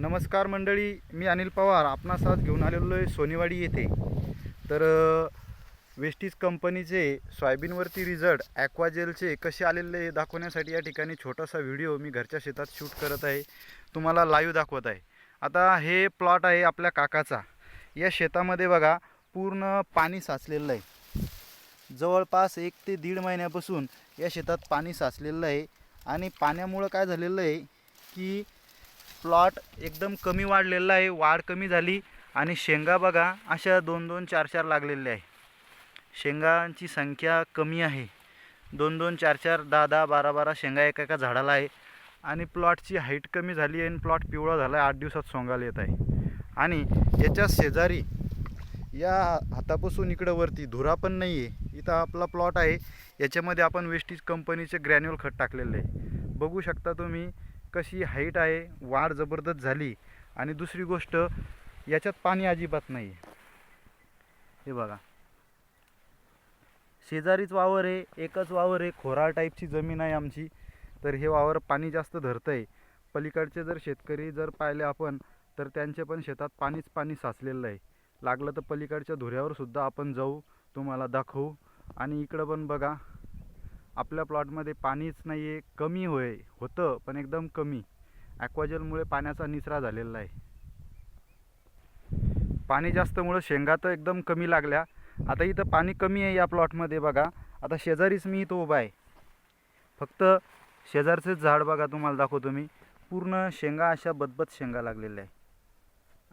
नमस्कार मंडळी मी अनिल पवार. आपणास आज घेऊन आलेलो आहे सोनेवाडी येथे. तर वेस्टीज कंपनीचे सोयाबीनवरती रिझल्ट ॲक्वाजेलचे कसे आलेले हे दाखवण्यासाठी या ठिकाणी छोटासा व्हिडिओ मी घरच्या शेतात शूट करत आहे. तुम्हाला लाईव्ह दाखवत आहे. आता हे प्लॉट आहे आपल्या काकाचा. या शेतामध्ये बघा पूर्ण पाणी साचलेलं आहे. जवळपास एक ते दीड महिन्यापासून या शेतात पाणी साचलेलं आहे. आणि पाण्यामुळं काय झालेलं आहे की प्लॉट एकदम कमी वाढलेला आहे वाढ कमी झाली. आणि शेंगा बघा अशा दोन दोन चार चार लागलेल्या आहे. शेंगांची संख्या कमी आहे. दोन दोन चार चार दहा दहा बारा बारा शेंगा एका एका झाडाला आहे. आणि प्लॉटची हाईट कमी झाली आहे आणि प्लॉट पिवळा झाला आहे आठ दिवसात सोंगायला येत आहे. आणि याच्या शेजारी या हातापासून इकडं वरती धुरा पण नाही आहे इथं आपला प्लॉट आहे. याच्यामध्ये आपण वेस्टीज कंपनीचे ग्रॅन्युअल खत टाकलेलं आहे. बघू शकता तुम्ही कशी हाईट आहे वाढ जबरदस्त झाली आणि दुसरी गोष्ट याच्यात पाणी अजिबात नाही आहे हे बघा. शेजारीच वावर आहे एकच वावर आहे खोराळ टाईपची जमीन आहे आमची. तर हे वावर पाणी जास्त धरतं आहे पलीकडचे जर शेतकरी जर पाहिले आपण तर त्यांचे पण शेतात पाणीच पाणी साचलेलं आहे. लागलं तर पलीकडच्या धुऱ्यावर सुद्धा आपण जाऊ तुम्हाला दाखवू. आणि इकडं पण बघा आपल्या प्लॉटमध्ये पाणीच नाही आहे कमी होय होतं पण एकदम कमी. ॲक्वाजलमुळे पाण्याचा निचरा झालेला आहे. पाणी जास्तमुळं शेंगा तर एकदम कमी लागल्या. आता इथं पाणी कमी आहे या प्लॉटमध्ये बघा. आता शेजारीच मी इथं उभा आहे. फक्त शेजारचेच झाड बघा तुम्हाला दाखवतो मी. पूर्ण शेंगा अशा बदबद शेंगा लागलेल्या आहे.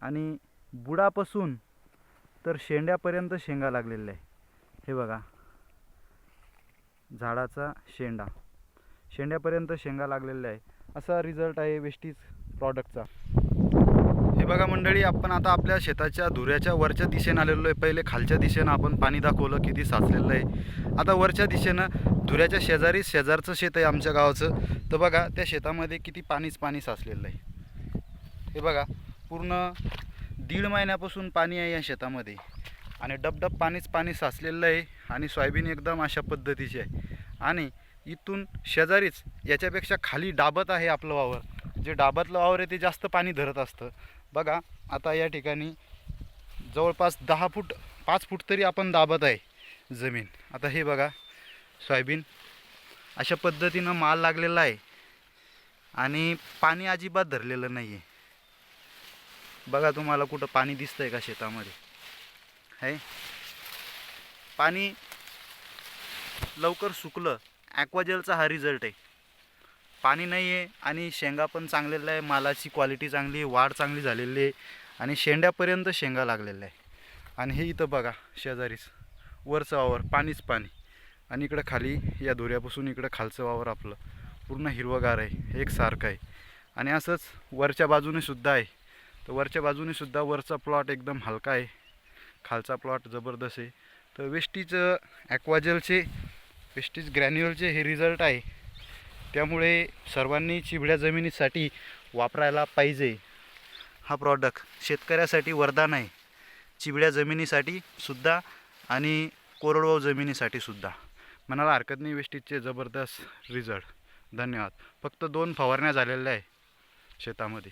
आणि बुडापासून तर शेंड्यापर्यंत शेंगा लागलेल्या आहे. हे बघा. झाडाचा शेंडा. शेंड्यापर्यंत शेंगा लागलेल्या आहे असा रिझल्ट आहे वेस्टीज प्रॉडक्टचा हे बघा मंडळी आपण आता आपल्या शेताच्या धुऱ्याच्या वरच्या दिशेनं आलेलो आहे. पहिले खालच्या दिशेनं आपण पाणी दाखवलं किती साचलेलं आहे. आता वरच्या दिशेनं धुऱ्याच्या शेजारी शेजारचं शेत आहे आमच्या गावाचं. तर बघा त्या शेतामध्ये किती पाणीच पाणी साचलेलं आहे. हे बघा पूर्ण दीड महिन्यापासून पाणी आहे या शेतामध्ये. आणि डबडब पाणीच पाणी साचलेलं आहे आणि सोयाबीन एकदम अशा पद्धतीची आहे. आणि इथून शेजारीच याच्यापेक्षा खाली डाबत आहे आपलं वावर. जे डाबातलं वावर आहे ते जास्त पाणी धरत असतं. बघा आता या ठिकाणी जवळपास दहा फूट पाच फूट तरी आपण दाबत आहे जमीन. आता हे बघा सोयाबीन अशा पद्धतीनं माल लागलेला आहे. आणि पाणी अजिबात धरलेलं नाही आहे बघा तुम्हाला कुठं पाणी दिसतं आहे का शेतामध्ये? आहे. पाणी लवकर सुकलं ॲक्वाजेलचा हा रिझल्ट आहे. पाणी नाही आहे आणि शेंगा पण चांगलेलं आहे मालाची क्वालिटी चांगली आहे वाढ चांगली झालेली आहे आणि शेंड्यापर्यंत शेंगा लागलेल्या आहे. आणि हे इथं बघा शेजारीच वरचं वावर पाणीच पाणी. आणि इकडं खाली या धुऱ्यापासून इकडं खालचं वावर आपलं. पूर्ण हिरवगार आहे एकसारखं आहे. आणि असंच वरच्या बाजूनेसुद्धा आहे. तर वरच्या बाजूनेसुद्धा वरचा प्लॉट एकदम हलका आहे. खालचा प्लॉट जबरदस्त आहे. तर वेस्टीज ॲक्वाजलचे वेस्टीज ग्रॅन्युअलचे हे रिझल्ट आहे. त्यामुळे सर्वांनी चिबड्या जमिनीसाठी वापरायला पाहिजे. हा प्रॉडक्ट शेतकऱ्यासाठी वरदान आहे. चिबड्या जमिनीसाठी सुद्धा आणि कोरडवाहू जमिनीसाठी सुद्धा. म्हणाला हरकत नाही वेस्टीजचे जबरदस्त रिझल्ट धन्यवाद. फक्त दोन फवारण्या झालेल्या आहे शेतामध्ये.